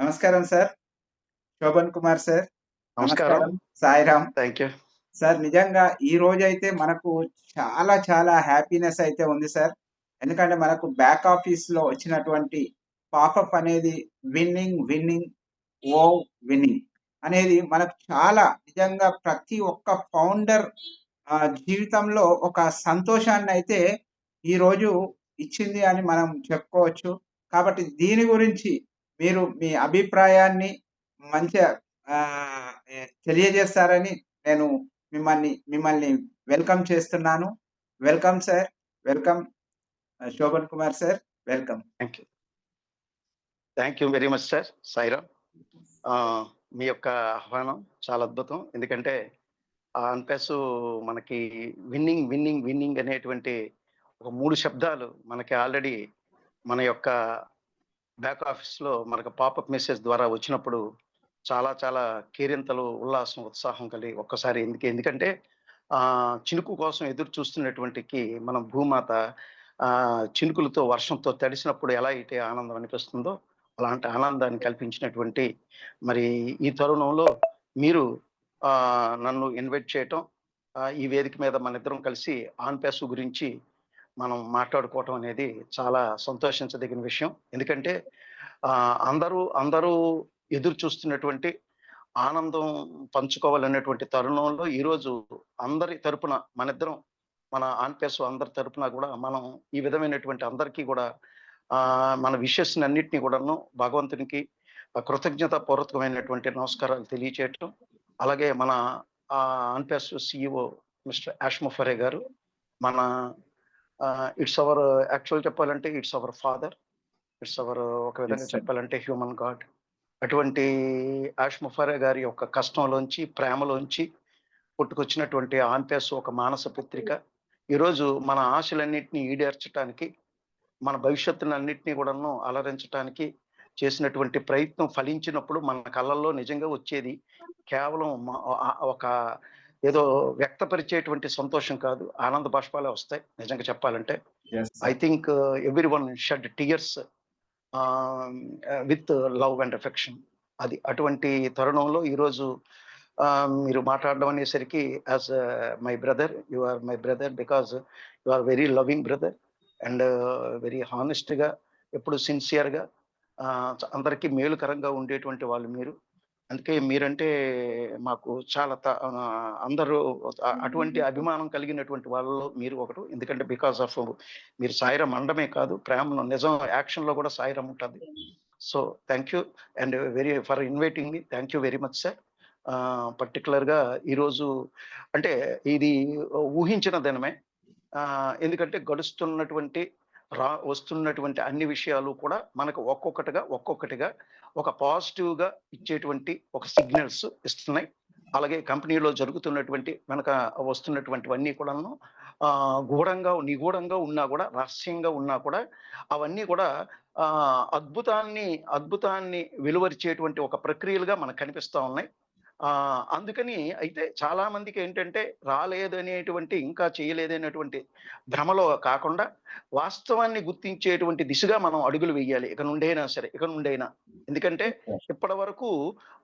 నమస్కారం sir. Shobhan Kumar sir. నమస్కారం. Sairam. Thank you. Sir నిజంగా ఈ రోజైతే మనకు చాలా చాలా హ్యాపీనెస్ అయితే ఉంది సార్. ఎందుకంటే మనకు బ్యాక్ ఆఫీస్‌లో వచ్చినటువంటి పాపప్ అనేది విన్నింగ్, విన్నింగ్, ఓవ్ విన్నింగ్ అనేది మనకు చాలా నిజంగా ప్రతి ఒక్క ఫౌండర్ జీవితంలో ఒక సంతోషాన్నయితే ఈరోజు ఇచ్చింది అని మనం చెప్పుకోవచ్చు. కాబట్టి దీని గురించి మీరు మీ అభిప్రాయాన్ని మంచిగా తెలియజేస్తారని నేను మిమ్మల్ని మిమ్మల్ని వెల్కమ్ చేస్తున్నాను. Welcome sir. Welcome. Shobhan Kumar sir. Welcome. Thank you. Thank you very much sir. Sairam. మీ యొక్క ఆహ్వానం చాలా అద్భుతం. ఎందుకంటే ఆ మనకి విన్నింగ్, విన్నింగ్, విన్నింగ్ అనేటువంటి ఒక మూడు శబ్దాలు మనకి ఆల్రెడీ మన యొక్క బ్యాక్ ఆఫీస్‌లో మనకు పాపప్ మెసేజ్ ద్వారా వచ్చినప్పుడు చాలా చాలా కేరింతలు, ఉల్లాసం, ఉత్సాహం కలిగి ఒక్కసారి ఎందుకు ఎందుకంటే చినుకు కోసం ఎదురు చూస్తున్నటువంటికి మనం భూమాత చినుకులతో, వర్షంతో తడిసినప్పుడు ఎలా అయితే ఆనందం అనిపిస్తుందో అలాంటి ఆనందాన్ని కల్పించినటువంటి మరి ఈ తరుణంలో మీరు నన్ను ఇన్వైట్ చేయటం ఈ వేదిక మీద మనిద్దరం కలిసి ఆన్‌పేసు గురించి మనం మాట్లాడుకోవటం అనేది చాలా సంతోషించదగిన విషయం. ఎందుకంటే అందరూ అందరూ ఎదురు చూస్తున్నటువంటి ఆనందం పంచుకోవాలనేటువంటి తరుణంలో ఈరోజు అందరి తరపున మనిద్దరం మన ఆన్‌పేసు అందరి తరపున కూడా మనం ఈ విధమైనటువంటి అందరికీ కూడా మన విషెస్‌ని అన్నింటినీ కూడాను భగవంతునికి కృతజ్ఞత పూర్వకమైనటువంటి నమస్కారాలు తెలియచేయటం. అలాగే మన OnPassive CEO CEO mister Ash Mufareh గారు మన ఇట్స్ అవర్ యాక్చువల్ చెప్పాలంటే it's our father. It's our ఒక విధంగా. చెప్పాలంటే హ్యూమన్ గాడ్. అటువంటి యాష్ ముఫరే గారి యొక్క కష్టంలోంచి, ప్రేమలోంచి పుట్టుకొచ్చినటువంటి ఆన్‌పేసు ఒక మానస పుత్రిక. ఈరోజు మన ఆశలన్నిటిని ఈడేర్చటానికి, మన భవిష్యత్తునన్నిటిని కూడాను అలరించటానికి చేసినటువంటి ప్రయత్నం ఫలించినప్పుడు మన కళ్ళల్లో నిజంగా వచ్చేది కేవలం ఒక ఏదో వ్యక్తపరిచేటువంటి సంతోషం కాదు. ఆనంద బాష్పాలే వస్తాయి నిజంగా చెప్పాలంటే. I. Think everyone shed tears with love and affection. అది అటువంటి తరుణంలో ఈరోజు మీరు మాట్లాడడం అనేసరికి as my brother you are my brother because you are very loving brother and very హానెస్ట్‌గా ఎప్పుడు సిన్సియర్‌గా అందరికీ మేలుకరంగా ఉండేటువంటి వాళ్ళు మీరు. అందుకే మీరంటే మాకు చాలా అందరూ అటువంటి అభిమానం కలిగినటువంటి వాళ్ళలో మీరు ఒకరు. ఎందుకంటే బికాజ్ ఆఫ్ మీరు సాయిరాం అనడమే కాదు ప్రేమలో నిజం యాక్షన్‌లో కూడా సాయిరాం ఉంటది. So thank you and very for inviting me. Thank you very much sir. Ah, పర్టిక్యులర్‌గా ఈరోజు అంటే ఇది ఊహించిన దినమే. ఎందుకంటే గడుస్తున్నటువంటి రా వస్తున్నటువంటి అన్ని విషయాలు కూడా మనకు ఒక్కొక్కటిగా, ఒక్కొక్కటిగా ఒక పాజిటివ్‌గా ఇచ్చేటువంటి ఒక సిగ్నల్స్ ఇస్తున్నాయి. అలాగే కంపెనీలో జరుగుతున్నటువంటి వెనక వస్తున్నటువంటివన్నీ కూడాను గూఢంగా, నిగూఢంగా ఉన్నా కూడా, రహస్యంగా ఉన్నా కూడా అవన్నీ కూడా అద్భుతాన్ని, అద్భుతాన్ని వెలువరిచేటువంటి ఒక ప్రక్రియలుగా మనకు కనిపిస్తా ఉన్నాయి. అందుకని అయితే చాలా మందికి ఏంటంటే రాలేదనేటువంటి ఇంకా చేయలేదనేటువంటి భ్రమలో కాకుండా వాస్తవాన్ని గుర్తించేటువంటి దిశగా మనం అడుగులు వేయాలి. ఇక నుండైనా సరే, ఇక నుండైనా. ఎందుకంటే యెస్ సార్. ఇప్పటివరకు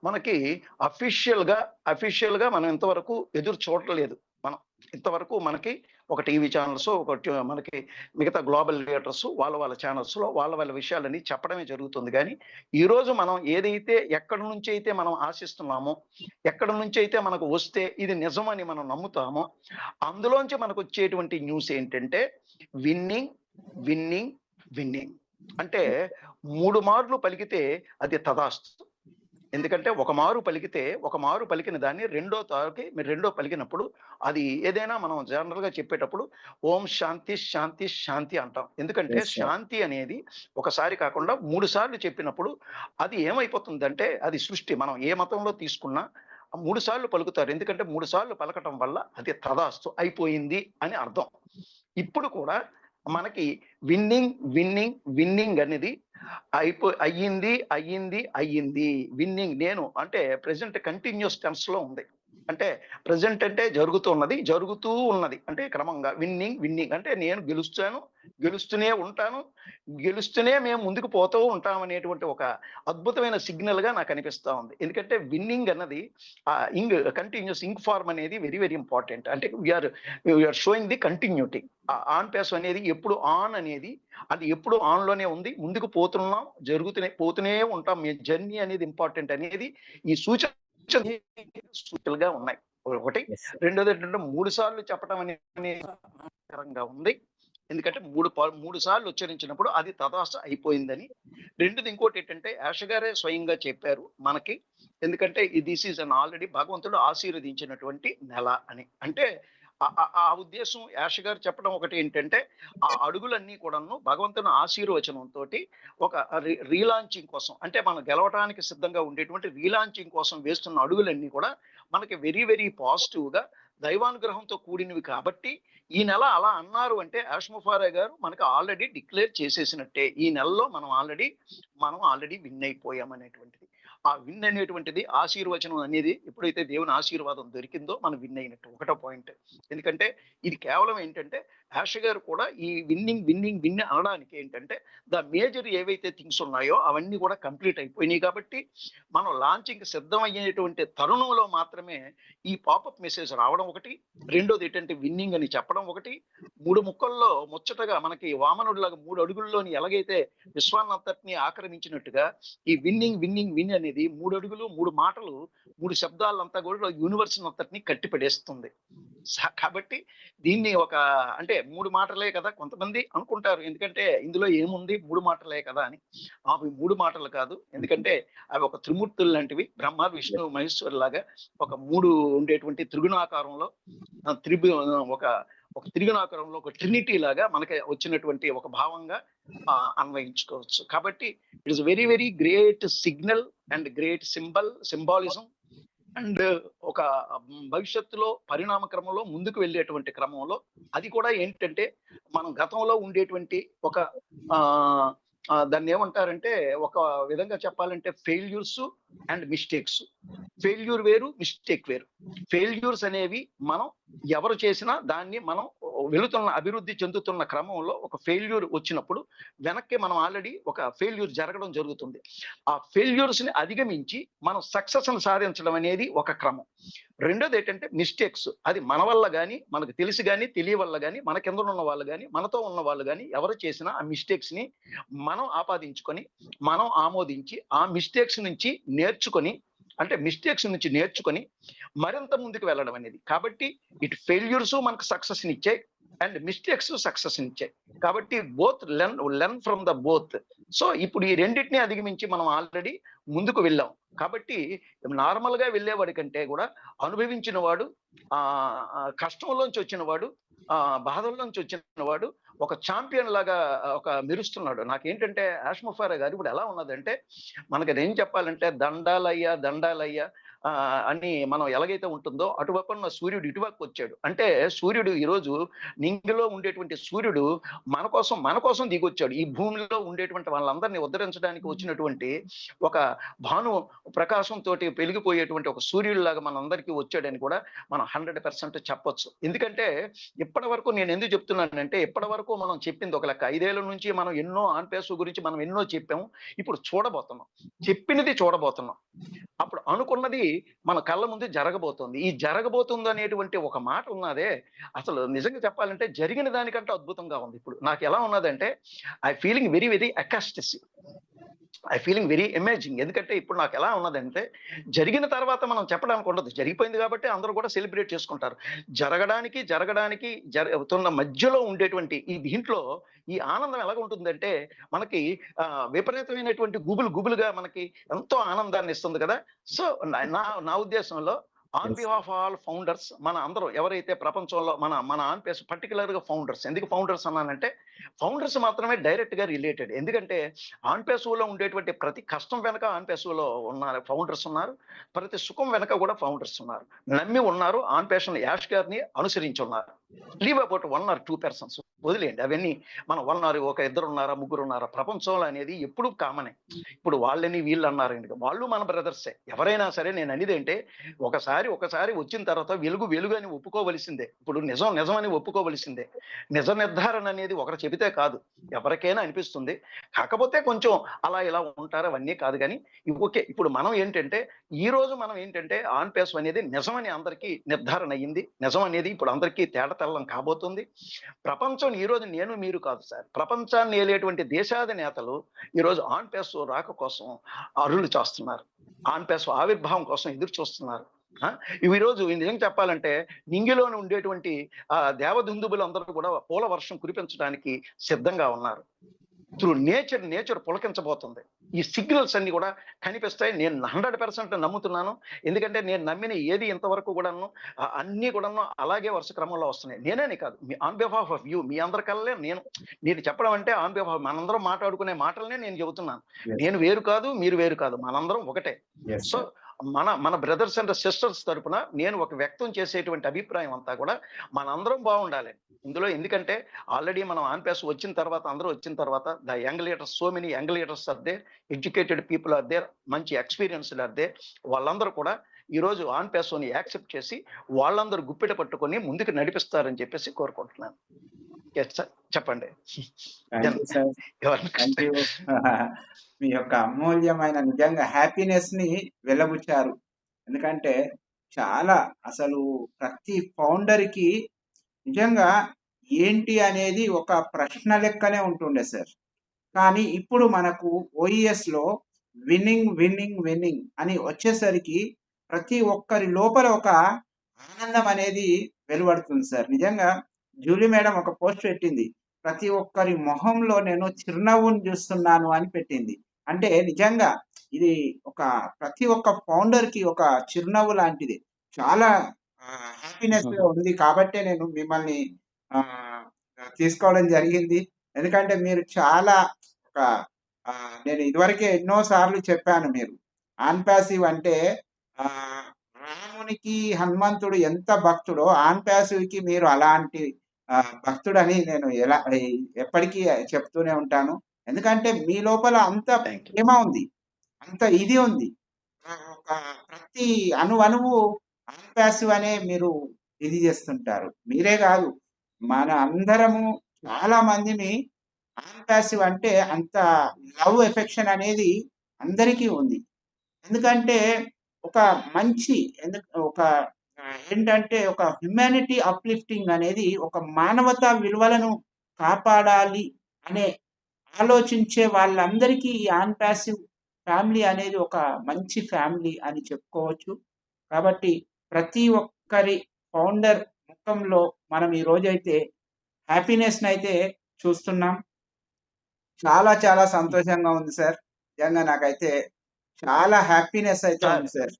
మనకి అఫీషియల్‌గా, అఫీషియల్‌గా మనం ఇంతవరకు ఎదురు చూడలేదు. మనం ఇంతవరకు మనకి ఒక టీవీ ఛానల్స్, ఒక మనకి మిగతా గ్లోబల్ లీడర్స్ వాళ్ళ వాళ్ళ ఛానల్స్‌లో వాళ్ళ వాళ్ళ విషయాలన్నీ చెప్పడమే జరుగుతుంది కానీ ఈరోజు మనం ఏదైతే ఎక్కడి నుంచైతే మనం ఆశిస్తున్నామో, ఎక్కడి నుంచి అయితే మనకు వస్తే ఇది నిజమని మనం నమ్ముతామో, అందులోంచి మనకు వచ్చేటువంటి న్యూస్ ఏంటంటే విన్నింగ్, విన్నింగ్, విన్నింగ్. అంటే మూడు మార్లు పలికితే అది తదాస్తు ఎందుకంటే ఒక మారు పలికితే, ఒక మారు పలికిన దాన్ని రెండో తారుకి మీరు రెండో పలికినప్పుడు అది ఏదైనా మనం జనరల్‌గా చెప్పేటప్పుడు ఓం శాంతి, శాంతి, శాంతి అంటాం. ఎందుకంటే. శాంతి అనేది ఒకసారి కాకుండా 3 సార్లు చెప్పినప్పుడు అది ఏమైపోతుందంటే అది సృష్టి. మనం ఏ మతంలో తీసుకున్నా 3 సార్లు పలుకుతారు. ఎందుకంటే 3 సార్లు పలకటం వల్ల అది తథాస్తు అయిపోయింది అని అర్థం. ఇప్పుడు కూడా మనకి విన్నింగ్, విన్నింగ్, విన్నింగ్ అనేది అయిపో అయ్యింది, అయ్యింది, అయ్యింది. విన్నింగ్ నేను అంటే ప్రజెంట్ కంటిన్యూస్ టెన్స్లో ఉంది. అంటే ప్రెజెంట్ అంటే జరుగుతూ ఉన్నది జరుగుతూ ఉన్నది. అంటే క్రమంగా విన్నింగ్ విన్నింగ్ అంటే నేను గెలుస్తాను గెలుస్తూనే ఉంటాను గెలుస్తూనే మేము ముందుకు పోతూ ఉంటాం అనేటువంటి ఒక అద్భుతమైన సిగ్నల్గా నాకు అనిపిస్తూ ఉంది. ఎందుకంటే విన్నింగ్ అన్నది ఆ ఇంగ్ కంటిన్యూస్ ఇంక్ ఫార్మ్ అనేది వెరీ వెరీ ఇంపార్టెంట్ అంటే we are we are showing the continuity OnPassive అనేది ఎప్పుడు ఆన్ అనేది అది ఎప్పుడు ఆన్లోనే ఉంది. ముందుకు పోతున్నాం జరుగుతూనే పోతూనే ఉంటాం. మీ జర్నీ అనేది ఇంపార్టెంట్ అనేది ఈ సూచన సూచనలుగా ఉన్నాయి. ఒకటి. రెండోది ఏంటంటే మూడు సార్లు చెప్పడం అనేది కరంగా ఉంది. ఎందుకంటే మూడు మూడు సార్లు ఉచ్చరించినప్పుడు అది తదాస అయిపోయిందని. రెండోది ఇంకోటి ఏంటంటే యాష గారే స్వయంగా చెప్పారు మనకి. ఎందుకంటే దిస్ ఈజ్ అన్ ఆల్రెడీ భగవంతుడు ఆశీర్వదించినటువంటి నెల అని. అంటే ఆ- ఉద్దేశం యాష గారు చెప్పడం ఒకటి ఏంటంటే ఆ అడుగులన్నీ కూడాను భగవంతుని ఆశీర్వచనంతో ఒక రీ- రీలాంచింగ్ కోసం అంటే మనం గెలవడానికి సిద్ధంగా ఉండేటువంటి రీలాంచింగ్ కోసం వేస్తున్న అడుగులన్నీ కూడా మనకి వెరీ వెరీ పాజిటివ్గా దైవానుగ్రహంతో కూడినవి కాబట్టి ఈ నెల అలా అన్నారు అంటే ఆష్ముఫారా గారు మనకి ఆల్రెడీ డిక్లేర్ చేసేసినట్టే ఈ నెలలో మనం ఆల్రెడీ మనం ఆల్రెడీ విన్ అయిపోయాం అనేటువంటిది ఆ విన్ అనేటువంటిది ఆశీర్వచనం అనేది ఎప్పుడైతే దేవుని ఆశీర్వాదం దొరికిందో మనం విన్ అయినట్టు ఒకటో పాయింట్. ఎందుకంటే ఇది కేవలం ఏంటంటే యాష గారు కూడా ఈ విన్నింగ్ విన్నింగ్ విన్ అనడానికి ఏంటంటే ద మేజర్ ఏవైతే థింగ్స్ ఉన్నాయో అవన్నీ కూడా కంప్లీట్ అయిపోయినాయి కాబట్టి మనం లాంచింగ్ సిద్ధమయ్యేటువంటి తరుణంలో మాత్రమే ఈ పాపప్ మెసేజ్ రావడం ఒకటి రెండోది ఏంటంటే విన్నింగ్ అని చెప్పడం ఒకటి మూడు ముక్కల్లో ముచ్చటగా మనకి వామనుడిలాగా మూడు అడుగుల్లోని ఎలాగైతే విశ్వాన్నంతటిని ఆక్రమించినట్టుగా ఈ విన్నింగ్ విన్నింగ్ విన్ అనేది మూడు అడుగులు మూడు మాటలు మూడు శబ్దాలంతా కూడా యూనివర్స్ అంతటిని కట్టిపడేస్తుంది. కాబట్టి దీన్ని ఒక అంటే మూడు మాటలే కదా కొంతమంది అనుకుంటారు. ఎందుకంటే ఇందులో ఏముంది? మూడు మాటలే కదా అని. అవి మూడు మాటలు కాదు. ఎందుకంటే అవి ఒక త్రిమూర్తులు లాంటివి. బ్రహ్మ విష్ణు మహేశ్వర్ లాగా ఒక మూడు ఉండేటువంటి త్రిగుణాకారంలో త్రిభు ఒక ఒక త్రిగుణాకారంలో ఒక ట్రినిటీ లాగా మనకి వచ్చినటువంటి ఒక భావంగా అన్వయించుకోవచ్చు. కాబట్టి it is very very great signal and great symbol symbolism and ఒక భవిష్యత్తులో పరిణామ క్రమంలో ముందుకు వెళ్ళేటువంటి క్రమంలో అది కూడా ఏంటంటే మనం గతంలో ఉండేటువంటి ఒక దాన్ని ఏమంటారంటే ఒక విధంగా చెప్పాలంటే ఫెయిల్యూర్స్ అండ్ మిస్టేక్స్. ఫెయిల్యూర్ వేరు మిస్టేక్ వేరు. ఫెయిల్యూర్స్ అనేవి మనం ఎవరు చేసినా దాన్ని మనం వెళుతున్న అభివృద్ధి చెందుతున్న క్రమంలో ఒక ఫెయిల్యూర్ వచ్చినప్పుడు వెనక్కి మనం ఆల్రెడీ ఒక ఫెయిల్యూర్ జరగడం జరుగుతుంది. ఆ ఫెయిల్యూర్స్ని అధిగమించి మనం సక్సెస్ని సాధించడం అనేది ఒక క్రమం. రెండోది ఏంటంటే మిస్టేక్స్ అది మన వల్ల కానీ మనకు తెలిసి కానీ తెలియ వల్ల కానీ మన కింద ఉన్న వాళ్ళు కానీ మనతో ఉన్న వాళ్ళు కానీ ఎవరు చేసినా ఆ మిస్టేక్స్ని మనం ఆపాదించుకొని మనం ఆమోదించి ఆ మిస్టేక్స్ నుంచి నేర్చుకొని అంటే మిస్టేక్స్ నుంచి నేర్చుకొని మరింత ముందుకు వెళ్ళడం అనేది. కాబట్టి ఇటు ఫెయిల్యూర్స్ మనకు సక్సెస్ ఇచ్చాయి అండ్ మిస్టేక్స్ సక్సెస్ ఇచ్చాయి కాబట్టి both learn learn from the both so ఇప్పుడు ఈ రెండింటిని అధిగమించి మనం ఆల్రెడీ ముందుకు వెళ్ళాం. కాబట్టి నార్మల్గా వెళ్ళేవాడి కంటే కూడా అనుభవించిన వాడు ఆ, కష్టంలోంచి వచ్చిన వాడు ఆ బాధల్లోంచి వచ్చిన వాడు ఒక ఛాంపియన్ లాగా ఒక మెరుస్తున్నాడు. నాకేంటంటే ఆష్మఫారా గారు ఇప్పుడు ఎలా ఉన్నదంటే మనకి అది ఏం చెప్పాలంటే దండాలయ్యా దండాలయ్యా అని మనం ఎలాగైతే ఉంటుందో అటువైపు ఉన్న సూర్యుడు ఇటువైపు వచ్చాడు. అంటే సూర్యుడు ఈరోజు నింగిలో ఉండేటువంటి సూర్యుడు మన కోసం మన కోసం దిగొచ్చాడు. ఈ భూమిలో ఉండేటువంటి వాళ్ళందరినీ ఉద్ధరించడానికి వచ్చినటువంటి ఒక భాను ప్రకాశం తోటి పెరిగిపోయేటువంటి ఒక సూర్యుడిలాగా మనందరికీ వచ్చాడని కూడా మనం హండ్రెడ్ పర్సెంట్ చెప్పొచ్చు. ఎందుకంటే ఇప్పటి వరకు నేను ఎందుకు చెప్తున్నానంటే ఇప్పటి వరకు మనం చెప్పింది ఒక లెక్క. ఐదేళ్ళ నుంచి మనం ఎన్నో ఆన్పేసు గురించి మనం ఎన్నో చెప్పాము. ఇప్పుడు చూడబోతున్నాం. చెప్పినది చూడబోతున్నాం. అప్పుడు అనుకున్నది మన కళ్ళ ముందు జరగబోతోంది. ఈ జరగబోతుంది అనేటువంటి ఒక మాట ఉన్నదే. అసలు నిజంగా చెప్పాలంటే జరిగిన దానికంటే అద్భుతంగా ఉంది ఇప్పుడు. నాకు ఎలా ఉన్నదంటే I feeling very very ecstatic I feeling very amazing ఎందుకంటే ఇప్పుడు నాకు ఎలా ఉన్నదంటే జరిగిన తర్వాత మనం చెప్పడానికి ఉండదు. జరిగిపోయింది కాబట్టి అందరూ కూడా సెలబ్రేట్ చేసుకుంటారు. జరగడానికి జరగడానికి జరుగుతున్న మధ్యలో ఉండేటువంటి ఈ దీంట్లో ఈ ఆనందం ఎలా ఉంటుందంటే మనకి విపరీతమైనటువంటి గుబులు గుబులుగా మనకి ఎంతో ఆనందాన్ని ఇస్తుంది కదా. సో నా- నా నా ఉద్దేశంలో on Yes. Behalf all founders మన అందరూ ఎవరైతే ప్రపంచంలో మన మన ఆన్ పేస్ పర్టికులర్గా ఫౌండర్స్ ఎందుకు ఫౌండర్స్ అన్నానంటే ఫౌండర్స్ మాత్రమే డైరెక్ట్గా రిలేటెడ్ ఎందుకంటే ఆన్ పేసులో ఉండేటువంటి ప్రతి కష్టం వెనక ఆన్ పేసులో ఉన్నారు ఫౌండర్స్ ఉన్నారు ప్రతి సుఖం వెనక కూడా ఫౌండర్స్ ఉన్నారు. నమ్మి ఉన్నారు ఆన్ పేషన్ యాష్ గారిని అనుసరించి ఉన్నారు. Leave about one or two persons వదిలేయండి. అవన్నీ మన ఉన్నారు ఒక ఇద్దరు ఉన్నారా ముగ్గురు ఉన్నారా ప్రపంచంలో అనేది ఎప్పుడు కామనే. ఇప్పుడు వాళ్ళని వీళ్ళు అన్నారు వాళ్ళు మన బ్రదర్సే. ఎవరైనా సరే నేను అనేది అంటే ఒకసారి ఒకసారి వచ్చిన తర్వాత వెలుగు వెలుగు అని ఒప్పుకోవలసిందే. ఇప్పుడు నిజం నిజం అని ఒప్పుకోవలసిందే. నిజ నిర్ధారణ అనేది ఒకరు చెబితే కాదు. ఎవరికైనా అనిపిస్తుంది. కాకపోతే కొంచెం అలా ఇలా ఉంటారు అవన్నీ కాదు కానీ ఓకే. ఇప్పుడు మనం ఏంటంటే ఈ రోజు మనం ఏంటంటే ఆన్ పేస్ అనేది నిజమని అందరికీ నిర్ధారణ అయ్యింది. నిజం అనేది ఇప్పుడు అందరికీ తేడతెల్లం కాబోతుంది. ప్రపంచం ఈ ఈరోజు నేను మీరు కాదు సార్. ప్రపంచాన్ని ఏలేటువంటి దేశాధినేతలు ఈ రోజు ఆన్ రాక కోసం అరులు చేస్తున్నారు. ఆన్పేసు ఆవిర్భావం కోసం ఎదురు చూస్తున్నారు. ఈరోజు ఈ రోజు నిజం చెప్పాలంటే నింగిలోని ఉండేటువంటి ఆ దేవదుందుబులు అందరూ కూడా పూల వర్షం కురిపించడానికి సిద్ధంగా ఉన్నారు. త్రూ నేచర్ నేచర్ పులకించబోతుంది. ఈ సిగ్నల్స్ అన్ని కూడా కనిపిస్తాయి. నేను హండ్రెడ్ పర్సెంట్ నమ్ముతున్నాను. ఎందుకంటే నేను నమ్మిన ఏది ఇంతవరకు కూడాను అన్ని కూడాను అలాగే వరుస క్రమంలో వస్తున్నాయి. నేనే కాదు. మీ ఆన్ బిహాఫ్ ఆఫ్ యూ మీ అందరికల్లే నేను నేను చెప్పడం అంటే ఆన్ బిహాఫ్ మనందరం మాట్లాడుకునే మాటలనే నేను చెబుతున్నాను. నేను వేరు కాదు మీరు వేరు కాదు. మనందరం ఒకటే. సో. మన మన బ్రదర్స్ అండ్ సిస్టర్స్ తరపున నేను ఒక వ్యక్తం చేసేటువంటి అభిప్రాయం అంతా కూడా మనందరం బాగుండాలి. ఇందులో ఎందుకంటే ఆల్రెడీ మనం ఆన్పేస్ వచ్చిన తర్వాత అందరూ వచ్చిన తర్వాత the young leaders so many young leaders are there educated people are there మంచి ఎక్స్పీరియన్స్డ్ ఆర్ దేర్ వాళ్ళందరూ కూడా ఈరోజు ఆన్పేసోని ఆన్ పేసోని యాక్సెప్ట్ చేసి వాళ్ళందరూ గుప్పిట పట్టుకొని ముందుకు నడిపిస్తారని చెప్పేసి కోరుకుంటున్నాను. చెప్పండి. మీ యొక్క అమూల్యమైన నిజంగా హ్యాపీనెస్ని వెలబుచ్చారు. ఎందుకంటే చాలా అసలు ప్రతి ఫౌండర్కి నిజంగా ఏంటి అనేది ఒక ప్రశ్న లెక్కనే ఉంటుండే సార్ కానీ ఇప్పుడు మనకు ఓఈఎస్లో విన్నింగ్ విన్నింగ్ విన్నింగ్ అని వచ్చేసరికి ప్రతి ఒక్కరి లోపల ఒక ఆనందం అనేది వెలువడుతుంది సార్ నిజంగా జూలీ మేడం ఒక పోస్ట్ పెట్టింది. ప్రతి ఒక్కరి మొహంలో నేను చిరునవ్వును చూస్తున్నాను అని పెట్టింది. అంటే నిజంగా ఇది ఒక ప్రతి ఒక్క ఫౌండర్కి ఒక చిరునవ్వు లాంటిది. చాలా హ్యాపీనెస్ ఉంది కాబట్టే నేను మిమ్మల్ని తీసుకోవడం జరిగింది. ఎందుకంటే మీరు చాలా ఒక నేను ఇదివరకే ఎన్నో సార్లు చెప్పాను మీరు. ఆన్ ప్యాసివ్ అంటే రామునికి హనుమంతుడు ఎంత భక్తుడో ఆన్ ప్యాసివ్కి మీరు అలాంటి భక్తుడని నేను ఎలా ఎప్పటికీ చెప్తూనే ఉంటాను. ఎందుకంటే మీ లోపల అంత ప్రేమ ఉంది. అంత ఇది ఉంది. ప్రతి అణు అణువు అన్పాసివ్ అనే మీరు ఇది చేస్తుంటారు. మీరే కాదు మన అందరము చాలా మందిని అన్పాసివ్ అంటే అంత లవ్ ఎఫెక్షన్ అనేది అందరికీ ఉంది. ఎందుకంటే ఒక మంచి ఎందుకు ఒక ఏంటంటే ఒక హ్యుమానిటీ అప్లిఫ్టింగ్ అనేది ఒక మానవతా విలువలను కాపాడాలి అనే ఆలోచించే వాళ్ళందరికీ ఈ ఆన్ ప్యాసివ్ ఫ్యామిలీ అనేది ఒక మంచి ఫ్యామిలీ అని చెప్పుకోవచ్చు. కాబట్టి ప్రతి ఒక్కరి ఫౌండర్ ముఖంలో మనం ఈ రోజైతే హ్యాపీనెస్ అయితే చూస్తున్నాం. చాలా చాలా సంతోషంగా ఉంది సార్. నిజంగా నాకైతే చాలా హ్యాపీనెస్ అయితే ఉంది సార్.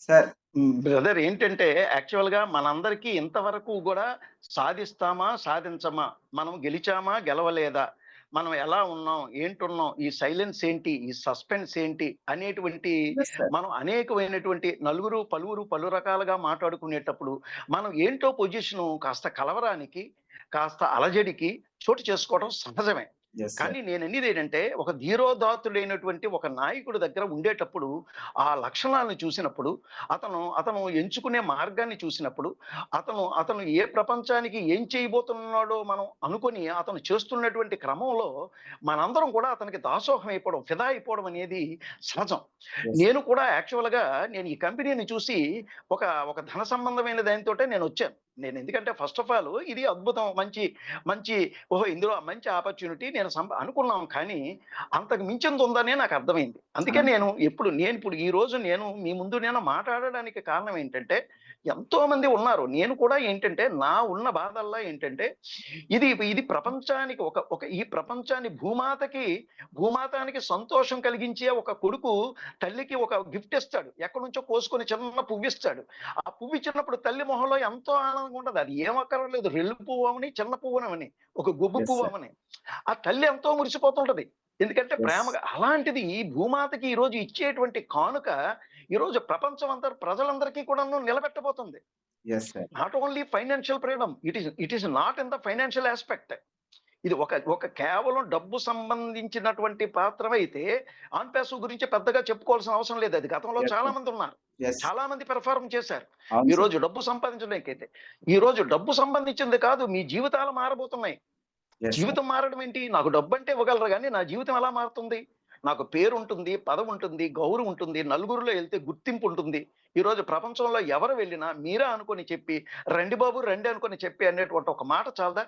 సార్ బ్రదర్ ఏంటంటే యాక్చువల్గా మనందరికీ ఇంతవరకు కూడా సాధిస్తామా సాధించమా మనం గెలిచామా గెలవలేదా మనం ఎలా ఉన్నాం ఏంటున్నాం ఈ సైలెన్స్ ఏంటి ఈ సస్పెన్స్ ఏంటి అనేటువంటి మనం అనేకమైనటువంటి నలుగురు పలువురు పలు రకాలుగా మాట్లాడుకునేటప్పుడు మనం ఏంటో పొజిషన్ కాస్త కలవరానికి కాస్త అలజడికి చోటు చేసుకోవడం సహజమే. కానీ నేను అనేది ఏంటంటే ఒక ధీరోదాత్తుడైనటువంటి ఒక నాయకుడి దగ్గర ఉండేటప్పుడు ఆ లక్షణాలను చూసినప్పుడు అతను అతను ఎంచుకునే మార్గాన్ని చూసినప్పుడు అతను అతను ఏ ప్రపంచానికి ఏం చేయబోతున్నాడో మనం అనుకొని అతను చేస్తున్నటువంటి క్రమంలో మనందరం కూడా అతనికి దాసోహం అయిపోవడం ఫిదా అయిపోవడం అనేది సహజం. నేను కూడా యాక్చువల్గా నేను ఈ కంపెనీని చూసి ఒక ఒక ధన సంబంధమైన దానితోటే నేను వచ్చాను. నేను ఎందుకంటే ఫస్ట్ ఆఫ్ ఆల్ ఇది అద్భుతం. మంచి మంచి ఓహో ఇందులో మంచి ఆపర్చునిటీ నేను సంప అనుకున్నాం కానీ అంతకు మించింది ఉందనే నాకు అర్థమైంది. అందుకే నేను ఎప్పుడు నేను ఇప్పుడు ఈ రోజు నేను మీ ముందు నేను మాట్లాడడానికి కారణం ఏంటంటే ఎంతో మంది ఉన్నారు. నేను కూడా ఏంటంటే నా ఉన్న బాధల్లా ఏంటంటే ఇది ఇది ప్రపంచానికి ఒక ఒక ఈ ప్రపంచాన్ని భూమాతకి భూమాతానికి సంతోషం కలిగించే ఒక కొడుకు తల్లికి ఒక గిఫ్ట్ ఇస్తాడు. ఎక్కడి నుంచో కోసుకొని చిన్న పువ్వు ఇస్తాడు. ఆ పువ్వు ఇచ్చినప్పుడు తల్లి మొహంలో ఎంతో ఆనందంగా ఉంటుంది. అది ఏం అక్కర్లేదు. రెల్లు పువ్వు అవని చిన్న పువ్వునవని ఒక గుబ్బు పువ్వు. అవని. ఆ తల్లి ఎంతో మురిసిపోతుంటది. ఎందుకంటే. ప్రేమగా అలాంటిది ఈ భూమాతకి ఈ రోజు ఇచ్చేటువంటి కానుక ఈ రోజు ప్రపంచం అంతా ప్రజలందరికీ కూడా నిలబెట్టబోతుంది. Not only financial freedom it is it is not in the financial aspect ఇది ఒక ఒక కేవలం డబ్బు సంబంధించినటువంటి పాత్ర అయితే ఆన్ ప్యాసు గురించి పెద్దగా చెప్పుకోవాల్సిన అవసరం లేదు అది గతంలో చాలా. మంది ఉన్నారు. చాలా మంది పెర్ఫార్మ్ చేశారు ఈ. రోజు డబ్బు సంపాదించడానికైతే ఈ రోజు డబ్బు సంబంధించింది కాదు మీ జీవితాలు మారబోతున్నాయి. జీవితం మారడం ఏంటి నాకు డబ్బు అంటే ఇవ్వగలరు కానీ నా జీవితం ఎలా మారుతుంది నాకు పేరు ఉంటుంది పదవి ఉంటుంది గౌరవం ఉంటుంది నలుగురిలో వెళ్తే గుర్తింపు ఉంటుంది ఈ రోజు ప్రపంచంలో ఎవరు వెళ్ళినా మీరా అనుకొని చెప్పి రండి బాబు రండి అనుకొని చెప్పి అనేటువంటి ఒక మాట చాలదా.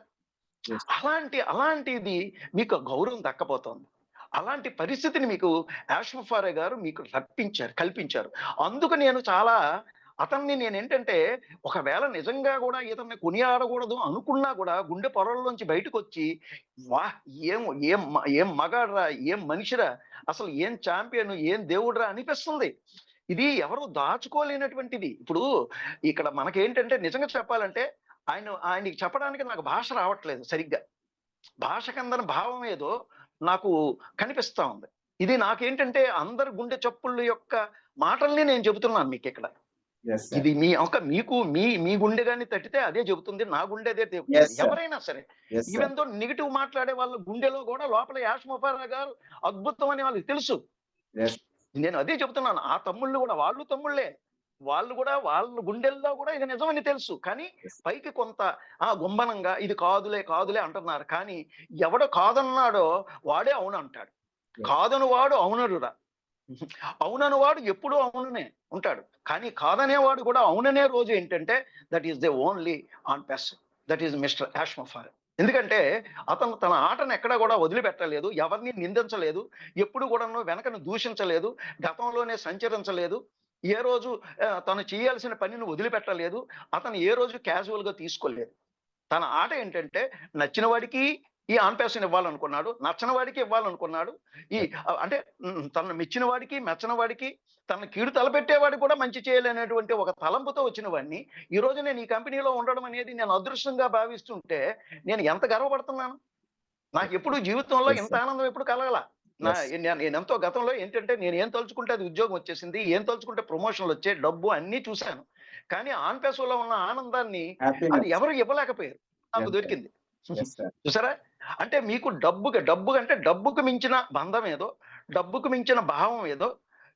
అలాంటి అలాంటిది మీకు గౌరవం దక్కపోతుంది అలాంటి పరిస్థితిని మీకు యాష్మఫారే గారు మీకు రప్పించారు కల్పించారు. అందుకు నేను చాలా అతన్ని నేను ఏంటంటే ఒకవేళ నిజంగా కూడా ఇతన్ని కొనియాడకూడదు అనుకున్నా కూడా గుండె పొరల్లోంచి బయటకు వచ్చి వా ఏం ఏం ఏం మగాడ్రా ఏం మనిషిరా అసలు ఏం ఛాంపియన్ ఏం దేవుడ్రా అనిపిస్తుంది. ఇది ఎవరు దాచుకోలేనటువంటిది. ఇప్పుడు ఇక్కడ మనకేంటంటే నిజంగా చెప్పాలంటే ఆయన ఆయనకి చెప్పడానికి నాకు భాష రావట్లేదు సరిగ్గా. భాష కందని భావం ఏదో నాకు కనిపిస్తా ఉంది. ఇది నాకేంటంటే అందరి గుండె చప్పుళ్ళ యొక్క మాటల్ని నేను చెబుతున్నాను మీకు ఇక్కడ ఇది మీ ఒక మీకు మీ మీ గుండె గాని తట్టితే అదే చెబుతుంది నా గుండె అదే చెబుతుంది. ఎవరైనా సరే. ఈవెన్తో నెగిటివ్ మాట్లాడే వాళ్ళ గుండెలో కూడా లోపల యాష్మఫారా గారు అద్భుతం అని వాళ్ళకి తెలుసు. నేను అదే చెప్తున్నాను ఆ తమ్ముళ్ళు కూడా వాళ్ళు తమ్ముళ్ళే వాళ్ళు కూడా వాళ్ళ గుండెల్లో కూడా ఇది నిజమని తెలుసు కానీ. పైకి కొంత ఆ గుంబనంగా ఇది కాదులే కాదులే అంటున్నారు కానీ ఎవడు కాదన్నాడో వాడే అవును అంటాడు. కాదను వాడు అవునడురా అవునని వాడు ఎప్పుడూ అవుననే ఉంటాడు. కానీ కాదనేవాడు కూడా అవుననే రోజు ఏంటంటే that is the only OnPassive that is mister Ash Mufareh ఎందుకంటే అతను తన ఆటను ఎక్కడ కూడా వదిలిపెట్టలేదు ఎవరిని నిందించలేదు ఎప్పుడు కూడా వెనకను దూషించలేదు గతంలోనే సంచరించలేదు ఏ రోజు తను చేయాల్సిన పనిని వదిలిపెట్టలేదు అతను ఏ రోజు క్యాజువల్గా తీసుకోలేదు. తన ఆట ఏంటంటే నచ్చిన వాడికి ఈ ఆన్ ప్యాషన్ ఇవ్వాలనుకున్నాడు నచ్చని వాడికి ఇవ్వాలనుకున్నాడు ఈ అంటే తనను మెచ్చిన వాడికి మెచ్చని వాడికి తన కీడు తలపెట్టేవాడికి కూడా మంచి చేయలేనటువంటి ఒక తలంపుతో వచ్చిన వాడిని ఈ రోజు నేను ఈ కంపెనీలో ఉండడం అనేది నేను అదృష్టంగా భావిస్తుంటే నేను ఎంత గర్వపడుతున్నాను నాకు ఎప్పుడు జీవితంలో ఇంత. ఆనందం ఎప్పుడు కలగల నా. నేను ఎంతో గతంలో ఏంటంటే నేను ఏం తలుచుకుంటే అది ఉద్యోగం వచ్చేసింది ఏం తలుచుకుంటే ప్రమోషన్లు వచ్చే డబ్బు అన్ని చూశాను కానీ ఆన్ పేసోలో ఉన్న ఆనందాన్ని అది. ఎవరు ఇవ్వలేకపోయారు నాకు. దొరికింది. చూసారా అంటే మీకు డబ్బుకి డబ్బు అంటే డబ్బుకు మించిన బంధం ఏదో డబ్బుకు మించిన భావం ఏదో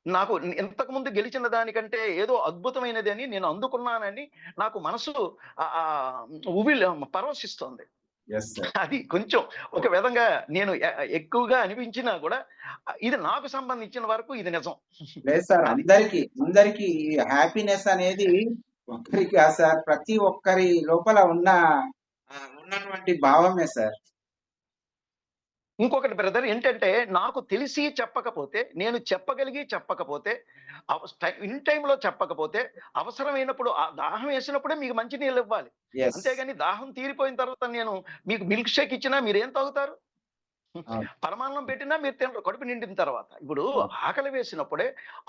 నాకు ఇంతకు ముందు గెలిచిన దానికంటే ఏదో అద్భుతమైనది అని నేను అందుకున్నానని నాకు మనసు ఉవిల్ పరవశిస్తోంది. అది కొంచెం ఒక విధంగా నేను ఎక్కువగా అనిపించినా కూడా ఇది నాకు సంబంధించిన వరకు ఇది నిజం. లేదు సార్ అందరికి అందరికి హ్యాపీనెస్ అనేది ఒక్కరికి సార్ ప్రతి ఒక్కరి లోపల ఉన్న ఉన్నటువంటి భావమే సార్. ఇంకొకటి బ్రదర్ ఏంటంటే నాకు తెలిసి చెప్పకపోతే నేను చెప్పగలిగి చెప్పకపోతే ఇన్ టైంలో చెప్పకపోతే అవసరమైనప్పుడు ఆ దాహం వేసినప్పుడే మీకు మంచి నీళ్ళు ఇవ్వాలి. అంతేగాని దాహం తీరిపోయిన తర్వాత నేను మీకు మిల్క్ షేక్ ఇచ్చినా మీరు ఏం తాగుతారు. పరమాన్నం పెట్టినా మీరు తినరు కడుపు నిండిన తర్వాత. ఇప్పుడు ఆకలి వేసినప్పుడే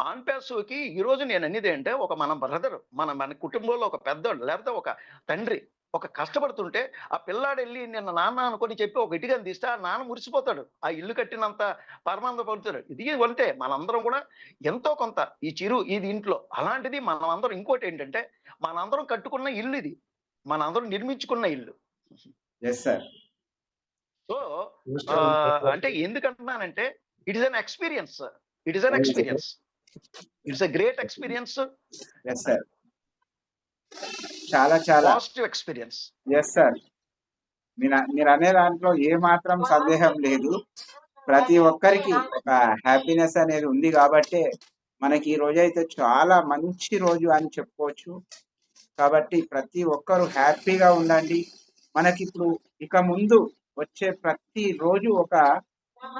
ఆన్ ప్యాసుకి ఈ రోజు నేను అనేది అంటే ఒక మన బ్రదర్ మన మన కుటుంబంలో ఒక పెద్దోడు లేకపోతే ఒక తండ్రి ఒక కష్టపడుతుంటే ఆ పిల్లాడు వెళ్ళి నిన్న నాన్న అనుకొని చెప్పి ఒక ఇటుకని తీస్తే ఆ నాన్న మురిసిపోతాడు. ఆ ఇల్లు కట్టినంత పరమానంద పడుతాడు ఇది వంటే మనందరం కూడా ఎంతో కొంత ఈ చిరు ఇది ఇంట్లో అలాంటిది మనమందరం ఇంకోటి ఏంటంటే మనందరం కట్టుకున్న ఇల్లు ఇది. మనందరం నిర్మించుకున్న ఇల్లు. సో అంటే ఎందుకంటున్నానంటే it is an experience it is an experience it's a great experience చాలా చాలా. పాజిటివ్ ఎక్స్పీరియన్స్ ఎస్ సార్ మీరు అనే దాంట్లో ఏ మాత్రం సందేహం లేదు. ప్రతి ఒక్కరికి ఒక హ్యాపీనెస్ అనేది ఉంది కాబట్టి మనకి ఈ రోజు అయితే చాలా మంచి రోజు అని చెప్పుకోవచ్చు. కాబట్టి ప్రతి ఒక్కరు హ్యాపీగా ఉండండి. మనకి ఇప్పుడు ఇక ముందు వచ్చే ప్రతి రోజు ఒక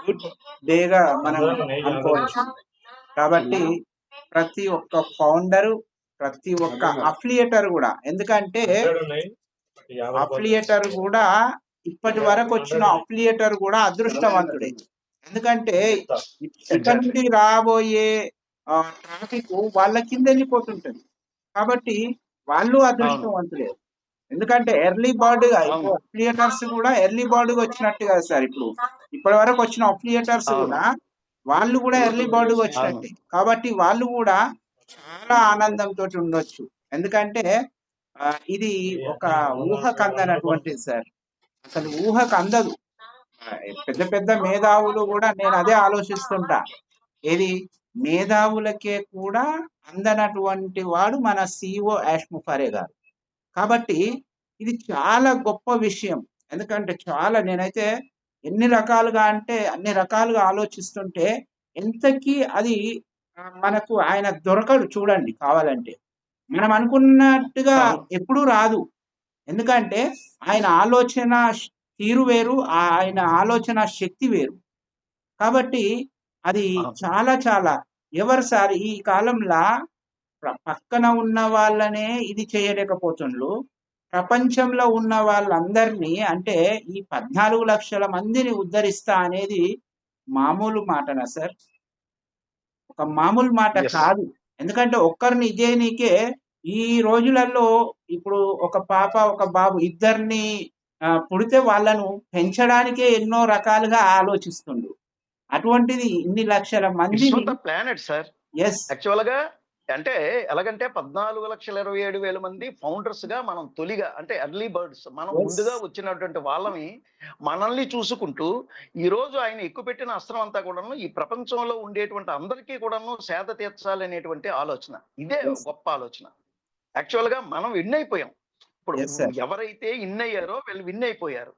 గుడ్ డేగా మనం అనుకోవచ్చు. కాబట్టి ప్రతి ఒక్క ఫౌండరు ప్రతి ఒక్క అఫ్లియేటర్ కూడా. ఎందుకంటే అఫ్లియేటర్ కూడా ఇప్పటి వరకు వచ్చిన అఫ్లియేటర్ కూడా అదృష్టవంతుడే. ఎందుకంటే ఇక్కడ నుండి రాబోయే ట్రాఫిక్ వాళ్ళ కింద వెళ్ళిపోతుంటది. కాబట్టి వాళ్ళు అదృష్టవంతులే. ఎందుకంటే ఎర్లీ బర్డ్ అవును. అఫ్లియేటర్స్ కూడా ఎర్లీ బర్డ్ వచ్చినట్టు కదా సార్ ఇప్పుడు. ఇప్పటి వరకు వచ్చిన అఫ్లియేటర్స్ అవును. కూడా వాళ్ళు కూడా ఎర్లీ బర్డ్ వచ్చినట్టే. కాబట్టి వాళ్ళు కూడా చాలా ఆనందంతో ఉండొచ్చు ఎందుకంటే ఇది ఒక ఊహకు అందనటువంటిది సార్. అసలు ఊహకు అందదు. పెద్ద పెద్ద మేధావులు కూడా నేను అదే ఆలోచిస్తుంటా. ఏది మేధావులకే కూడా అందనటువంటి వాడు మన సిఇఓ యాష్ముఫారే గారు. కాబట్టి ఇది చాలా గొప్ప విషయం. ఎందుకంటే చాలా నేనైతే ఎన్ని రకాలుగా అంటే అన్ని రకాలుగా ఆలోచిస్తుంటే ఎంతకీ అది మనకు ఆయన దొరకడు చూడండి కావాలంటే. మనం అనుకున్నట్టుగా. ఎప్పుడూ రాదు. ఎందుకంటే ఆయన ఆలోచన తీరు వేరు. ఆయన ఆలోచన శక్తి వేరు. కాబట్టి అది. చాలా చాలా ఎవరు సార్ ఈ కాలంలా పక్కన ఉన్న వాళ్ళనే ఇది చేయలేకపోతుండ్లు. ప్రపంచంలో ఉన్న వాళ్ళందరినీ అంటే ఈ 14,00,000 మందిని ఉద్ధరిస్తా అనేది మామూలు మాటనా సార్? ఒక మామూలు మాట. కాదు. ఎందుకంటే ఒక్కరిని ఇజేయనీకే ఈ రోజులలో ఇప్పుడు ఒక పాప, ఒక బాబు ఇద్దరిని పుడితే వాళ్ళను పెంచడానికే ఎన్నో రకాలుగా ఆలోచిస్తుండు. అటువంటిది ఇన్ని లక్షల ఇట్స్ మందిని not the planet sir. Yes. యాక్చువల్‌గా అంటే ఎలాగంటే 14,27,000 మంది ఫౌండర్స్‌గా మనం తొలిగా అంటే ఎర్లీ బర్డ్స్ మనం. ముందుగా వచ్చినటువంటి వాళ్ళమి మనల్ని చూసుకుంటూ ఈరోజు ఆయన ఎక్కుపెట్టిన అస్త్రం అంతా కూడాను ఈ ప్రపంచంలో ఉండేటువంటి అందరికీ కూడాను సేద తీర్చాలనేటువంటి ఆలోచన. ఇదే. గొప్ప ఆలోచన. యాక్చువల్‌గా మనం విన్ అయిపోయాం. ఇప్పుడు. ఎవరైతే ఇన్ అయ్యారో వీళ్ళు విన్ అయిపోయారు.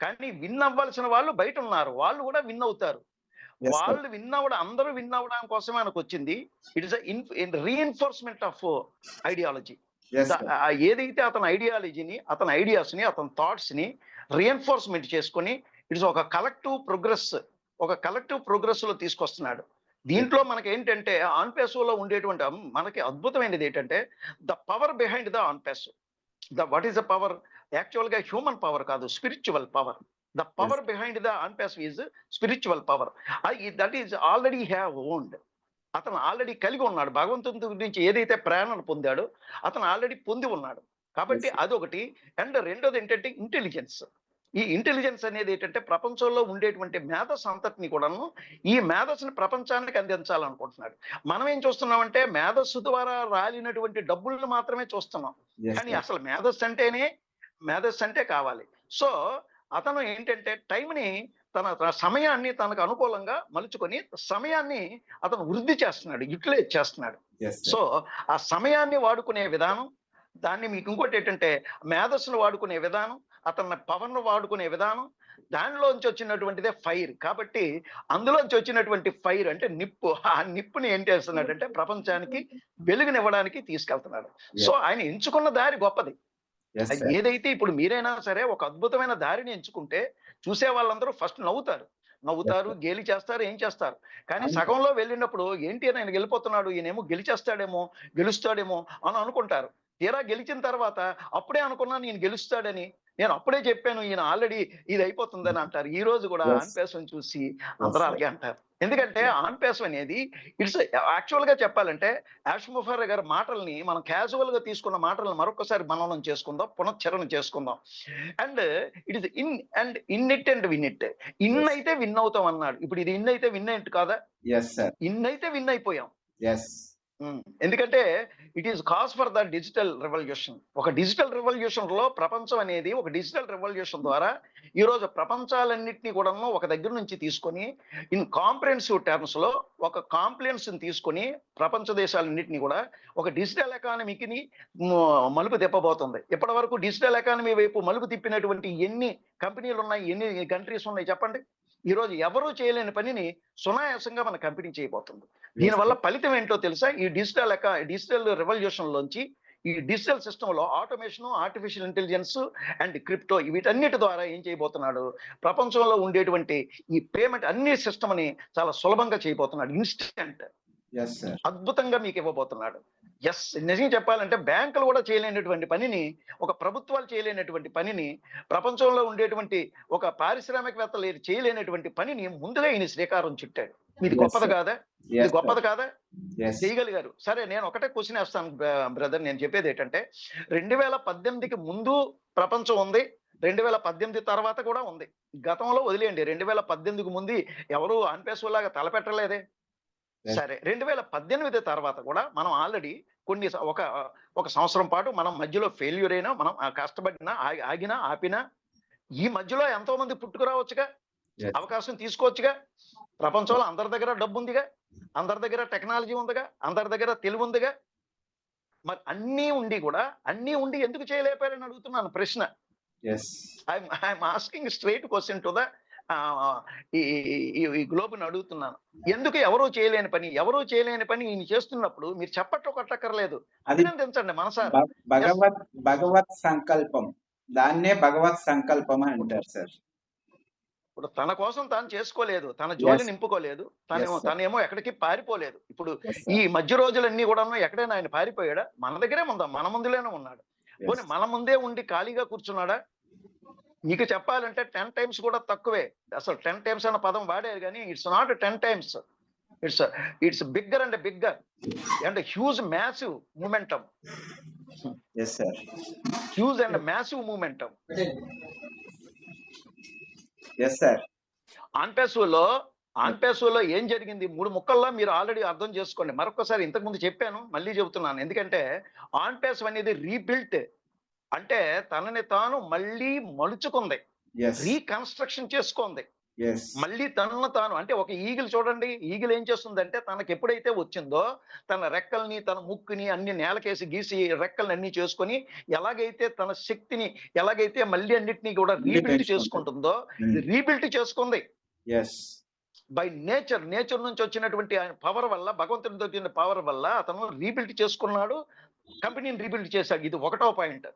కానీ విన్ అవ్వాల్సిన వాళ్ళు బయట ఉన్నారు. వాళ్ళు కూడా విన్ అవుతారు. వాళ్ళు విన్ అవ్వడం అందరూ విన్ అవ్వడం కోసమే మనకొచ్చింది. It is reinforcement of ideology. ఏదైతే అతని ఐడియాలజీని, అతని ఐడియాస్‌ని, అతని థాట్స్‌ని రీఎన్ఫోర్స్‌మెంట్ చేసుకొని ఇట్ ఇస్ ఒక కలెక్టివ్ ప్రోగ్రెస్ ఒక కలెక్టివ్ ప్రోగ్రెస్‌లో తీసుకొస్తున్నాడు. దీంట్లో మనకేంటంటే ఆన్ పేసోలో ఉండేటువంటి మనకి అద్భుతమైనది ఏంటంటే the power behind the OnPassive. The what is the power? యాక్చువల్‌గా హ్యూమన్ పవర్ కాదు spiritual power. The. Power behind the OnPassive is spiritual power. Ah, that is already have owned. అతను ఆల్రెడీ కలిగి ఉన్నాడు. భగవంతుని గురించి ఏదైతే ప్రేరణను పొందాడో అతను ఆల్రెడీ పొంది ఉన్నాడు. కాబట్టి. అదొకటి. అండ్ రెండోది ఏంటంటే ఇంటెలిజెన్స్. ఈ ఇంటెలిజెన్స్ అనేది ఏంటంటే ప్రపంచంలో ఉండేటువంటి మేధస్సు అంతటిని కూడాను ఈ మేధస్సుని ప్రపంచానికి అందించాలనుకుంటున్నాడు. మనం ఏం చూస్తున్నామంటే మేధస్సు ద్వారా రాలినటువంటి డబ్బులను మాత్రమే చూస్తున్నాం. కానీ. అసలు మేధస్సు అంటేనే మేధస్సు అంటే కావాలి. సో అతను ఏంటంటే టైంని తన తన సమయాన్ని తనకు అనుకూలంగా మలుచుకొని సమయాన్ని అతను వృద్ధి చేస్తున్నాడు. యుటిలైజ్ చేస్తున్నాడు. సో. ఆ సమయాన్ని వాడుకునే విధానం దాన్ని మీకు ఇంకోటి ఏంటంటే మేధస్సును వాడుకునే విధానం, అతని పవర్‌ను వాడుకునే విధానం దానిలోంచి వచ్చినటువంటిదే ఫైర్. కాబట్టి అందులోంచి వచ్చినటువంటి ఫైర్ అంటే నిప్పు. ఆ నిప్పుని ఏం చేస్తున్నాడంటే ప్రపంచానికి వెలుగునివ్వడానికి తీసుకెళ్తున్నాడు. సో. ఆయన ఎంచుకున్న దారి గొప్పది. ఏదైతే ఇప్పుడు మీరైనా సరే ఒక అద్భుతమైన దారిని ఎంచుకుంటే చూసే వాళ్ళందరూ ఫస్ట్ నవ్వుతారు. నవ్వుతారు. గేలి చేస్తారు, ఏం చేస్తారు. కానీ. సగంలో వెళ్ళినప్పుడు ఏంటి ఆయన వెళ్ళిపోతున్నాడు, ఈయనేమో గెలిచేస్తాడేమో, గెలుస్తాడేమో అని అనుకుంటారు. తీరా గెలిచిన తర్వాత అప్పుడే అనుకున్నాను ఈయన గెలుస్తాడని. నేను అప్పుడే చెప్పాను ఈయన ఆల్రెడీ ఇది అయిపోతుందని అంటారు. ఈ రోజు కూడా యెస్. ఆన్ పేసోని చూసి అందరూ. అలాగే అంటారు. ఎందుకంటే యెస్. ఆన్ పేసో అనేది ఇట్స్ యాక్చువల్‌గా చెప్పాలంటే యాష్ ముఫారా గారి మాటల్ని మనం క్యాజువల్‌గా తీసుకున్న మాటలను మరొకసారి మననం చేసుకుందాం. పునశ్చరణ చేసుకుందాం. And it is in and in it and win it. In. అయితే విన్ అవుతాం అన్నాడు. ఇప్పుడు ఇది ఇన్ అయితే విన్ ఏంటి కాదా? ఇన్ అయితే విన్ అయిపోయాం. Hmm. ఎందుకంటే it is cause for the digital revolution ఒక డిజిటల్ రివల్యూషన్‌లో ప్రపంచం అనేది ఒక డిజిటల్ రివల్యూషన్ ద్వారా ఈరోజు ప్రపంచాలన్నింటినీ కూడా ఒక దగ్గర నుంచి తీసుకొని ఇన్ కాంప్రిహెన్సివ్ టర్మ్స్‌లో ఒక కాంప్లియన్స్ తీసుకొని ప్రపంచ దేశాలన్నింటినీ కూడా ఒక డిజిటల్ ఎకానమీకిని మలుపు తిప్పబోతుంది. ఇప్పటివరకు డిజిటల్ ఎకానమీ వైపు మలుపు తిప్పినటువంటి ఎన్ని కంపెనీలు ఉన్నాయి? ఎన్ని కంట్రీస్ ఉన్నాయి చెప్పండి? ఈరోజు ఎవరు చేయలేని పనిని సునాయాసంగా మన కంపెనీ చేయబోతుంది. దీనివల్ల. ఫలితం ఏంటో తెలుసా? ఈ డిజిటల్ ఎకా డిజిటల్ రివల్యూషన్‌లోంచి ఈ డిజిటల్ సిస్టమ్‌లో automation, artificial intelligence and crypto వీటన్నిటి ద్వారా ఏం చేయబోతున్నాడు? ప్రపంచంలో ఉండేటువంటి ఈ పేమెంట్ అన్ని సిస్టమ్‌ని చాలా సులభంగా చేయబోతున్నాడు. ఇన్‌స్టంట్. అద్భుతంగా మీకు ఇవ్వబోతున్నాడు. యెస్. నిజంగా చెప్పాలంటే బ్యాంకులు కూడా చేయలేనటువంటి పనిని, ఒక ప్రభుత్వాలు చేయలేనటువంటి పనిని, ప్రపంచంలో ఉండేటువంటి ఒక పారిశ్రామికవేత్తలు ఏ చేయలేనటువంటి పనిని ముందుగా ఈయన శ్రీకారం చుట్టాడు. ఇది గొప్పది. కాదా? ఇది. గొప్పది కాదా? చేయగలిగారు. సరే నేను ఒకటే క్వెషన్ ఏస్తాను బ బ్రదర్ నేను చెప్పేదేంటంటే 2018కి ముందు ప్రపంచం ఉంది. 2018 తర్వాత కూడా ఉంది. గతంలో వదిలేయండి. 2018కి ముందు ఎవరు ఆన్ పేసోలాగా తలపెట్టలేదే. యెస్. సరే 2018 తర్వాత కూడా మనం ఆల్రెడీ కొన్ని ఒక ఒక సంవత్సరం పాటు మనం మధ్యలో ఫెయిల్యూర్ అయినా మనం ఆ కష్టపడినా ఆగి- ఆగినా ఆపినా ఈ మధ్యలో ఎంతో మంది పుట్టుకురావచ్చుగా. అవకాశం తీసుకోవచ్చుగా ప్రపంచంలో అందరి దగ్గర డబ్బు ఉందిగా అందరి దగ్గర టెక్నాలజీ ఉందిగా అందరి దగ్గర తెలివి ఉందిగా మరి అన్నీ ఉండి కూడా అన్నీ ఉండి ఎందుకు చేయలేపారని అడుగుతున్నాను ప్రశ్న I'm asking straight question to the ఈ గ్లోబ్ అడుగుతున్నాను. ఎందుకు ఎవరూ చేయలేని పని? ఎవరూ చేయలేని పని ఈయన చేస్తున్నప్పుడు మీరు చెప్పట్లు కొట్టక్కర్లేదు. అది అభినందించండి మనసారా? భగవత్ భగవత్ సంకల్పం. దాన్నే భగవత్ సంకల్పం అని అంటారు సార్. ఇప్పుడు తన కోసం తాను చేసుకోలేదు. తన జోలి. నింపుకోలేదు. తనేమో sir. తనేమో ఎక్కడికి పారిపోలేదు. ఇప్పుడు. ఈ మధ్య రోజులన్నీ కూడా ఎక్కడైనా ఆయన పారిపోయాడా? మన దగ్గరే ఉందా? మన ముందులోనే ఉన్నాడు. పోనీ మన ముందే ఉండి ఖాళీగా కూర్చున్నాడా? మీకు చెప్పాలంటే టెన్ టైమ్స్ కూడా తక్కువే. అసలు టెన్ టైమ్స్ అన్న పదం వాడారు కానీ it's not ten times it's it's bigger and bigger and huge massive momentum yes sir huge and massive momentum yes sir ఆన్పేసులో ఆన్పేసులో ఏం జరిగింది? మూడు ముక్కల్లో మీరు ఆల్రెడీ అర్థం చేసుకోండి. మరొకసారి ఇంతకు ముందు చెప్పాను మళ్ళీ చెబుతున్నాను. ఎందుకంటే ఆన్పేస్ అనేది రీబిల్ట్ అంటే తనని తాను మళ్ళీ మలుచుకుంది. రీకన్స్ట్రక్షన్ చేసుకుంది. మళ్ళీ తనను తాను అంటే ఒక ఈగిల్ చూడండి ఈగిల్ ఏం చేస్తుందంటే తనకి ఎప్పుడైతే వచ్చిందో తన రెక్కల్ని తన ముక్కుని అన్ని నేలకేసి గీసి రెక్కల్ని అన్ని చేసుకొని ఎలాగైతే తన శక్తిని ఎలాగైతే మళ్ళీ అన్నిటినీ కూడా రీబిల్డ్. చేసుకుంటుందో రీబిల్డ్ చేసుకుంది. బై నేచర్ నేచర్ నుంచి వచ్చినటువంటి పవర్ వల్ల భగవంతుడితో వచ్చిన పవర్ వల్ల అతను రీబిల్డ్ చేసుకున్నాడు కంపెనీని రీబిల్డ్ చేశాడు. ఇది ఒకటో పాయింట్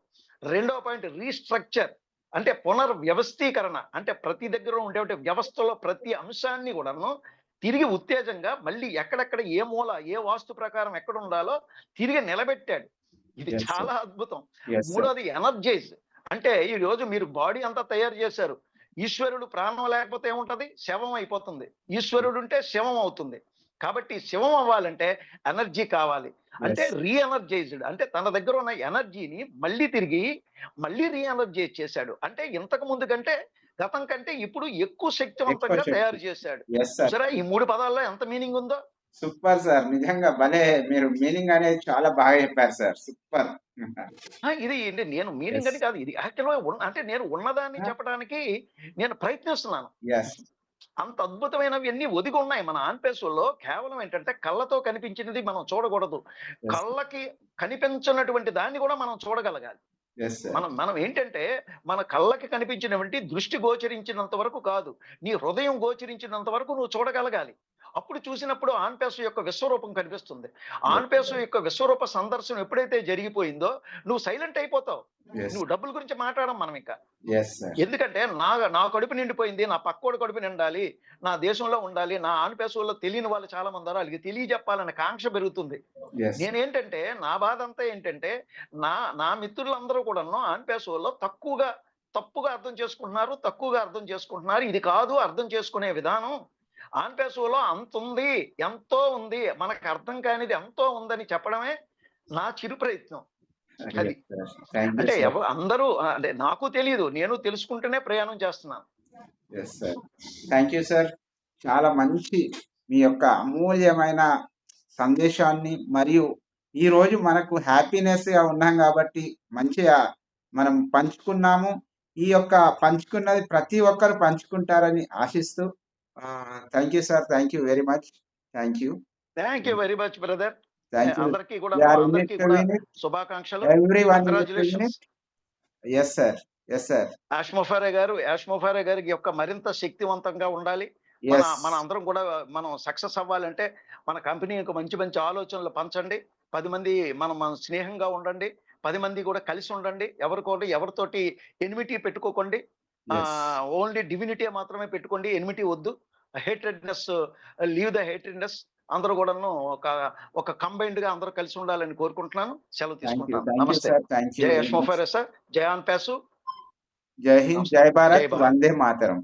రెండో పాయింట్ రీస్ట్రక్చర్ అంటే పునర్వ్యవస్థీకరణ అంటే ప్రతి దగ్గర ఉండే వ్యవస్థలో ప్రతి అంశాన్ని కూడాను తిరిగి ఉత్తేజంగా మళ్ళీ ఎక్కడెక్కడ ఏ మూల ఏ వాస్తు ప్రకారం ఎక్కడ ఉండాలో తిరిగి నిలబెట్టాడు. ఇది. చాలా అద్భుతం. మూడోది ఎనర్జైజ్ అంటే ఈ రోజు మీరు బాడీ అంతా తయారు చేశారు. ఈశ్వరుడు ప్రాణం లేకపోతే ఏముంటది? శవం అయిపోతుంది. ఈశ్వరుడు ఉంటే శవం అవుతుంది. కాబట్టి శవం అవ్వాలంటే ఎనర్జీ కావాలి. అంటే రీ ఎనర్జైజ్డ్ అంటే తన దగ్గర ఉన్న ఎనర్జీని మళ్ళీ తిరిగి మళ్ళీ రీ ఎనర్జైజ్ చేశాడు. అంటే ఇంతకు ముందు కంటే గతం కంటే ఇప్పుడు ఎక్కువ శక్తివంతంగా శక్తి. తయారు చేశాడు. సార్ ఈ మూడు పదాల్లో ఎంత మీనింగ్ ఉందో? సూపర్ సార్ నిజంగా భలే మీరు మీనింగ్ అనేది చాలా బాగా చెప్పారు సార్ సూపర్ ఇది ఏంటి? నేను మీనింగ్. అని కాదు ఇది యాక్చువల్గా అంటే నేను ఉన్నదాన్ని. చెప్పడానికి నేను ప్రయత్నిస్తున్నాను. అంత అద్భుతమైనవి అన్ని ఒదిగి ఉన్నాయి మన ఆన్పేసుల్లో కేవలం ఏంటంటే కళ్ళతో కనిపించినది మనం చూడకూడదు. కళ్ళకి కనిపించినటువంటి దాన్ని కూడా మనం చూడగలగాలి. మనం మనం ఏంటంటే మన కళ్ళకి కనిపించినటువంటి దృష్టి గోచరించినంత వరకు కాదు. నీ హృదయం గోచరించినంత వరకు నువ్వు చూడగలగాలి. అప్పుడు చూసినప్పుడు ఆన్పేసు యొక్క విశ్వరూపం కనిపిస్తుంది. ఆన్పేసు యొక్క విశ్వరూప సందర్శనం ఎప్పుడైతే జరిగిపోయిందో నువ్వు సైలెంట్ అయిపోతావు. నువ్వు డబ్బుల గురించి మాట్లాడడం మనం ఇంకా. ఎందుకంటే నా నా కడుపు నిండిపోయింది నా పక్కోడి కడుపు నిండాలి నా దేశంలో ఉండాలి నా ఆనపేసుల్లో తెలియని వాళ్ళు చాలా మంది ఉన్నారు వాళ్ళకి తెలియజెప్పాలనే కాంక్ష పెరుగుతుంది. నేనేంటంటే నా బాధ అంతా ఏంటంటే నా నా మిత్రులందరూ కూడాను ఆన్పేసుల్లో తక్కువగా తప్పుగా అర్థం చేసుకుంటున్నారు తక్కువగా అర్థం చేసుకుంటున్నారు ఇది కాదు అర్థం చేసుకునే విధానం ఆన్పేసులో అంత ఉంది ఎంతో ఉంది మనకు అర్థం కానిది ఎంతో ఉందని చెప్పడమే నా చిరు ప్రయత్నం. అది. అంటే అందరూ అంటే నాకు తెలియదు నేను తెలుసుకుంటూనే ప్రయాణం చేస్తున్నాను. Thank you sir. చాలా మంచి మీ యొక్క అమూల్యమైన సందేశాన్ని మరియు ఈ రోజు మనకు హ్యాపీనెస్గా ఉన్నాం కాబట్టి మంచిగా మనం పంచుకున్నాము. ఈ యొక్క పంచుకున్నది ప్రతి ఒక్కరు పంచుకుంటారని ఆశిస్తూ thank you sir thank you very much thank you thank you very much brother అందరికీ కూడా అందరికీ కూడా శుభాకాంక్షలు. Congratulations yes sir yes sir Ash Mufareh గారు యాష్మోఫారే గారికి యొక్క మరింత శక్తివంతంగా ఉండాలి. మన మన అందరం కూడా మనం సక్సెస్ అవ్వాలంటే మన కంపెనీకి మంచి మంచి ఆలోచనలు పంచండి. పది మంది మనం మన స్నేహంగా ఉండండి. పది మంది కూడా కలిసి ఉండండి. ఎవరికోటి ఎవరితోటి ఎనిమిటీ పెట్టుకోకండి. ఓన్లీ డివినిటీ మాత్రమే పెట్టుకోండి ఎనిమిటీ వద్దు. హేట్రెడ్నెస్ లీవ్ ద హేట్రెడ్నెస్ అందరూ కూడాను ఒక ఒక కంబైన్డ్గా అందరూ కలిసి ఉండాలని కోరుకుంటున్నాను. సెలవు థ్యాంక్ యూ తీసుకుంటాను థ్యాంక్ యూ నమస్తే. సార్ థ్యాంక్ యూ జయ యశ్మోఫారే సార్. జయాన్ పేసు జై హింద్ జై భారత్. వందే మాతరం.